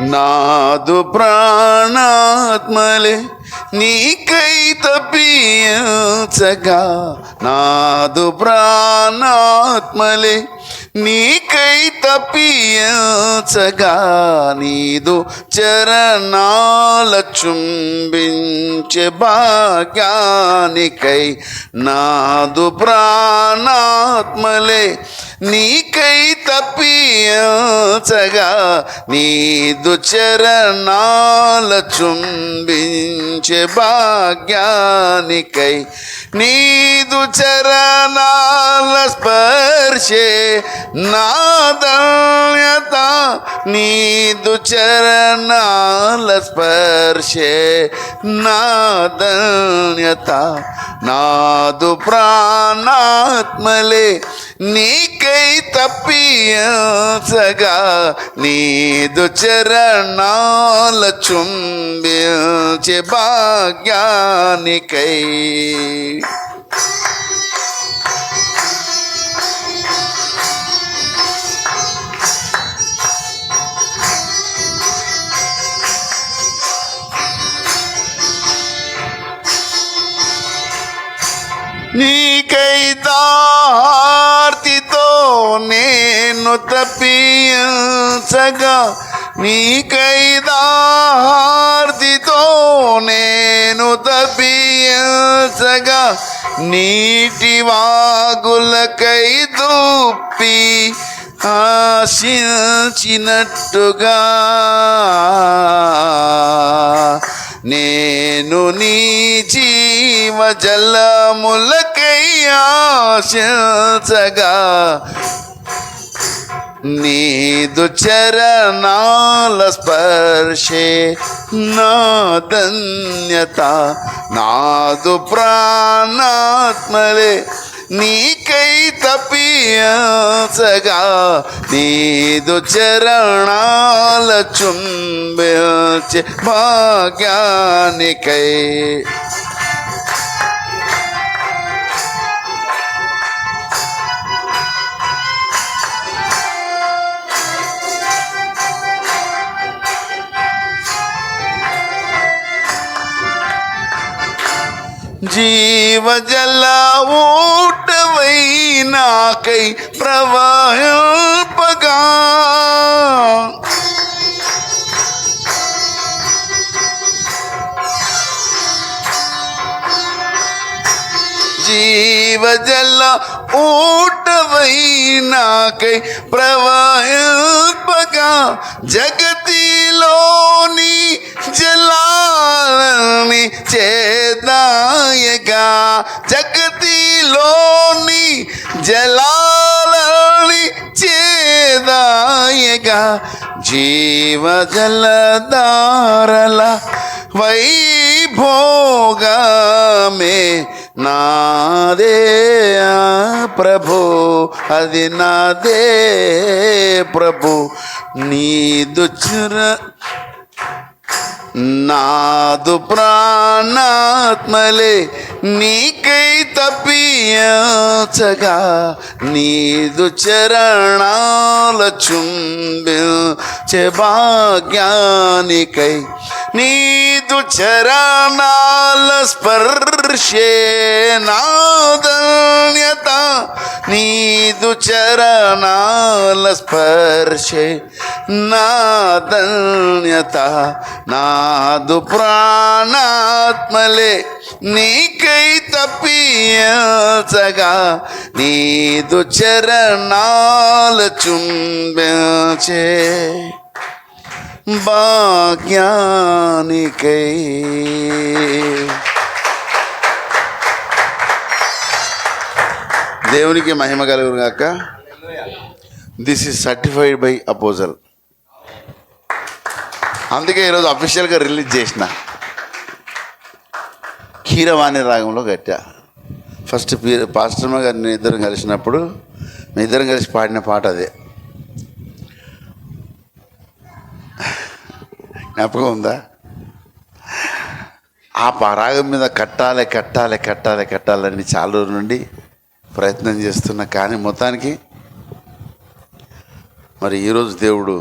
నాదు ప్రాణాత్మలే నీకై తప్పించగా. నాదు ప్రాణాత్మలే నీకై తప్పించగా. నీదు చరణాల చుంబించే భాగ్యానికై. నాదు ప్రాణాత్మలే నీకై తప్పించగా నీదు చరణాల చుంబించే భాగ్యానికై నీదు చరణాల స్పర్శే నాదల్యత నీదు చరణాల స్పర్శే నాదల్యత నాదు ప్రాణాత్మలే నీకై తప్పియసగా నీదు చరణాల చుంబించే భాగ్యానికై. నీకై దా నేను తప్పించగా నీకై దార్తితో నేను తప్పించగా నీటి వాగులకై దుప్పి ఆశించినట్టుగా నేను నీ జీవ జలములకై ఆశించగా నీదు చరణాల స్పర్శే నా ధన్యత నాదు ప్రాణాత్మలే నీకై తప్పియసగా నీదు చరణాల చుంబే భాగ్యానికై. జీవజల ఊటవై నాకై ప్రవహింపగా జీవజల ఊటవై నాకై ప్రవహింపగా జగతిలోని జగతిలోని జలాలని చేదాయగా జీవ జలధారల వైభోగమే నాదే ప్రభు అది నాదే ప్రభు. నీదు చిర నాదు ప్రాణాత్మలే నీకై తప్పియచగా నీదు చరణాల చుంబించే భాగ్యానికై నీదు చరణాల స్పర్శే నాదన్యత నీదు చరణాల స్పర్శే నా ధన్యత నాదు ప్రాణాత్మలే నీకై తప్పియచగా నీదు చరణాల చుంబించే భాగ్యానికై. దేవునికి మహిమ కలుగును గాక. దిస్ ఈజ్ సర్టిఫైడ్ బై అపోజల్ అందుకే ఈరోజు అఫీషియల్గా రిలీజ్ చేసిన కీరవాణి రాగంలో కట్టా ఫస్ట్ పీ- పాస్టర్మ గారిని ఇద్దరం కలిసినప్పుడు మీ ఇద్దరం కలిసి పాడిన పాట అదే. జ్ఞాపకం ఉందా? ఆ పరాగం రాగం మీద కట్టాలి కట్టాలి కట్టాలి కట్టాలని చాలా రోజుల నుండి ప్రయత్నం చేస్తున్నా కానీ మొత్తానికి మరి ఈరోజు దేవుడు